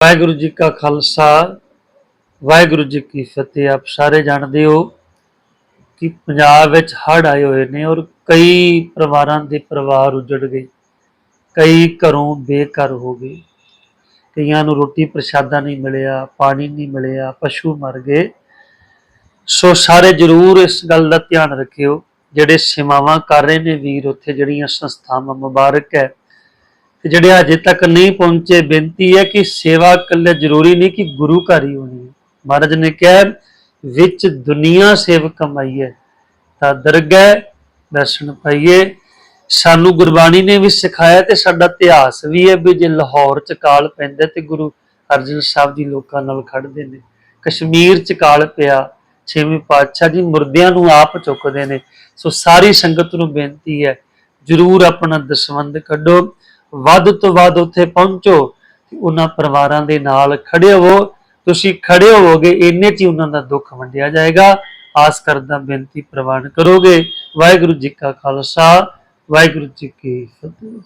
ਵਾਹਿਗੁਰੂ ਜੀ ਕਾ ਖਾਲਸਾ, ਵਾਹਿਗੁਰੂ ਜੀ ਕੀ ਫਤਿਹ। ਆਪ ਸਾਰੇ ਜਾਣਦੇ ਹੋ ਕਿ ਪੰਜਾਬ ਵਿੱਚ ਹੜ੍ਹ ਆਏ ਹੋਏ ਨੇ ਔਰ ਕਈ ਪਰਿਵਾਰਾਂ ਦੇ ਪਰਿਵਾਰ ਉਜੜ ਗਏ, ਕਈ ਘਰੋਂ ਬੇਘਰ ਹੋ ਗਏ। ਕਈਆਂ ਨੂੰ ਰੋਟੀ ਪ੍ਰਸ਼ਾਦਾ ਨਹੀਂ ਮਿਲਿਆ, ਪਾਣੀ ਨਹੀਂ ਮਿਲਿਆ, ਪਸ਼ੂ ਮਰ ਗਏ। ਸੋ ਸਾਰੇ ਜਰੂਰ ਇਸ ਗੱਲ ਦਾ ਧਿਆਨ ਰੱਖਿਓ। ਜਿਹੜੇ ਸੇਵਾਵਾਂ ਕਰ ਰਹੇ ਨੇ ਵੀਰ, ਉੱਥੇ ਜਿਹੜੀਆਂ ਸੰਸਥਾਵਾਂ ਮੁਬਾਰਕ ਹੈ ਤੇ ਜਿਹੜੇ ਅਜੇ ਤੱਕ ਨਹੀਂ ਪਹੁੰਚੇ, ਬੇਨਤੀ ਹੈ ਕਿ ਸੇਵਾ ਇਕੱਲੇ ਜ਼ਰੂਰੀ ਨਹੀਂ ਕਿ ਗੁਰੂ ਘਰ ਹੀ ਹੋਣੀ ਹੈ। ਮਹਾਰਾਜ ਨੇ ਕਿਹਾ ਵਿੱਚ ਦੁਨੀਆ ਸੇਵ ਕਮਾਈਏ ਤਾਂ ਦਰਗਹਿ ਦਰਸ਼ਨ ਪਾਈਏ। ਸਾਨੂੰ ਗੁਰਬਾਣੀ ਨੇ ਵੀ ਸਿਖਾਇਆ ਤੇ ਸਾਡਾ ਇਤਿਹਾਸ ਵੀ ਹੈ ਵੀ ਜੇ ਲਾਹੌਰ ਚ ਕਾਲ ਪੈਂਦਾ ਤੇ ਗੁਰੂ ਅਰਜਨ ਸਾਹਿਬ ਜੀ ਲੋਕਾਂ ਨਾਲ ਖੜਦੇ ਨੇ। ਕਸ਼ਮੀਰ ਚ ਕਾਲ ਪਿਆ, ਛੇਵੇਂ ਪਾਤਸ਼ਾਹ ਜੀ ਮੁਰਦਿਆਂ ਨੂੰ ਆਪ ਚੁੱਕਦੇ ਨੇ। ਸੋ ਸਾਰੀ ਸੰਗਤ ਨੂੰ ਬੇਨਤੀ ਹੈ, ਜਰੂਰ ਆਪਣਾ ਦਸਵੰਦ ਕੱਢੋ। ਵੱਧ ਤੋਂ ਵੱਧ ਉੱਥੇ ਪਹੁੰਚੋ ਉਹਨਾਂ ਪਰਿਵਾਰਾਂ ਦੇ ਨਾਲ ਖੜੇ ਹੋਵੋ। ਤੁਸੀਂ ਖੜੇ ਹੋਵੋਗੇ, ਇੰਨੇ ਚ ਹੀ ਉਹਨਾਂ ਦਾ ਦੁੱਖ ਵੰਡਿਆ ਜਾਏਗਾ। ਆਸ ਕਰਦਾ, ਬੇਨਤੀ ਪ੍ਰਵਾਨ ਕਰੋਗੇ। ਵਾਹਿਗੁਰੂ ਜੀ ਕਾ ਖਾਲਸਾ, ਵਾਹਿਗੁਰੂ ਜੀ ਕੀ ਫਤਿਹ।